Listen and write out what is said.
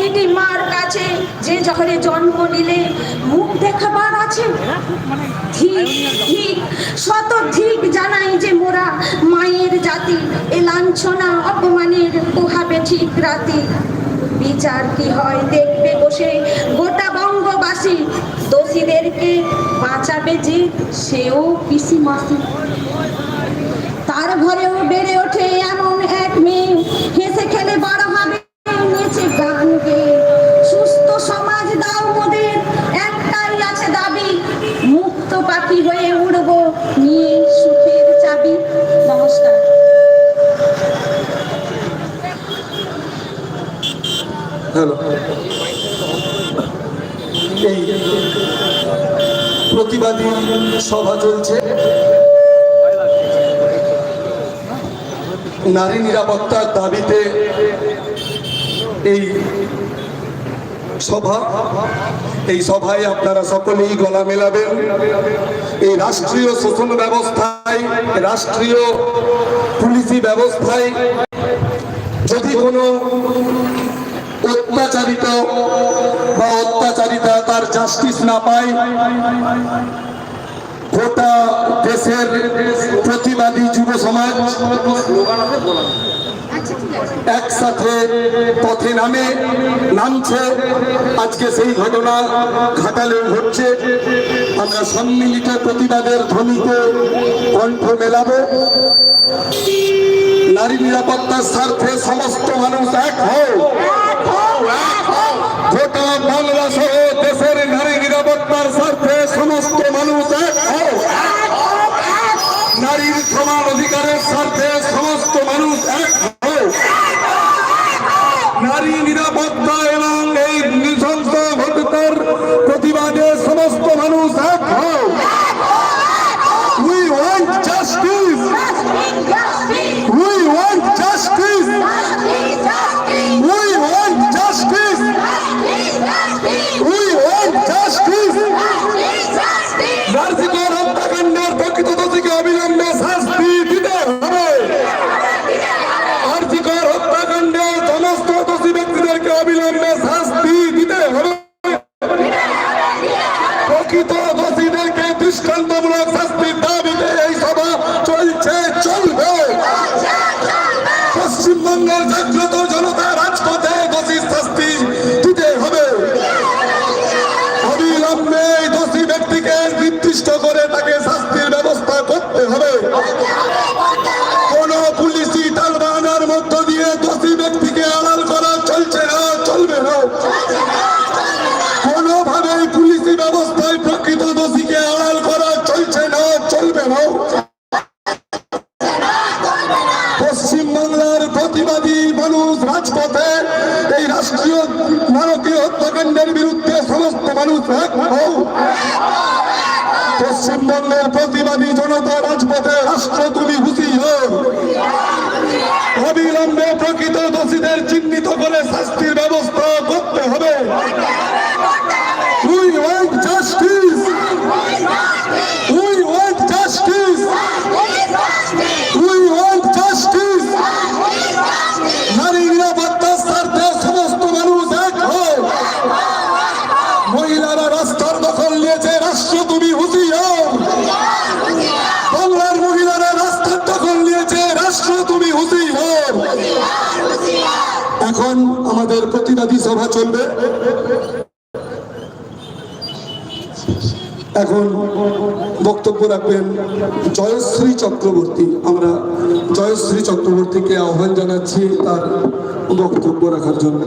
প্রতিটি মার কাছে যে ঘরে জন্ম নিলে মুখ দেখাবার আছে? ঠিক ঠিক। শত ঠিক জানাই যে মোরা মায়ের জাতি, এ লাঞ্ছনা, অপমানের পোহাবে ঠিক রাতি। বিচার কি হয় দেখবে বসে গোটা বঙ্গবাসী? দোষীদেরকে বাঁচাবে যে সেও পিসি মাসি তার ঘরেও বেড়ে ওঠে হ্যালো। এই প্রতিবাদী সভা চলছে। নারী নিরাপত্তার দাবিতে এই সভা, এই সভায় আপনারা সকলেই গলা মেলাবেন। এই রাষ্ট্রীয় শোষণ ব্যবস্থায়, রাষ্ট্রীয় পুলিশি ব্যবস্থায় যদি কোনো অত্যাচারিত বা অত্যাচারিতা তার জাস্টিস না পায়, গোটা দেশের প্রতিবাদী যুব সমাজ একসাথে পথে নামে, নামছে। আজকে সেই ঘটনা ঘাটালে ঘটছে। আমরা সম্মিলিত প্রতিবাদের ধ্বনিতে কণ্ঠ মেলাবো। নারী নিরাপত্তার স্বার্থে সমস্ত মানুষ এক হোক গোটা বাংলা সহ দেশের নারী নিরাপত্তার স্বার্থে সমস্ত মানুষ এক হোক নারীর সমান অধিকারের স্বার্থে সমস্ত মানুষ এক নারী নিরাপত্তা প্রকৃত দোষীদেরকে দৃষ্টান্তমূলক শাস্তির দাবিতে এই সভা চলছে, চলবে। পশ্চিমবঙ্গের জাগ্রত জনতা রাজপথে দোষীর শাস্তি দিতে হবে। অবিলম্বে দোষী ব্যক্তিকে নির্দিষ্ট করে তাকে চলবে না পশ্চিমবাংলার প্রতিবাদী মানুষ রাজপথে এই রাষ্ট্রীয় নারকীয় হত্যাকাণ্ডের বিরুদ্ধে সমস্ত মানুষ। পশ্চিমবঙ্গের প্রতিবাদী জনতা রাজপথে রাষ্ট্র তুমি খুশি হও অবিলম্বে প্রকৃত দোষীদের চিহ্নিত করে শাস্তির এখন আমাদের প্রতিবাদী সভা চলবে। এখন বক্তব্য রাখবেন জয়শ্রী চক্রবর্তী। আমরা জয়শ্রী চক্রবর্তীকে আহ্বান জানাচ্ছি তার বক্তব্য রাখার জন্য।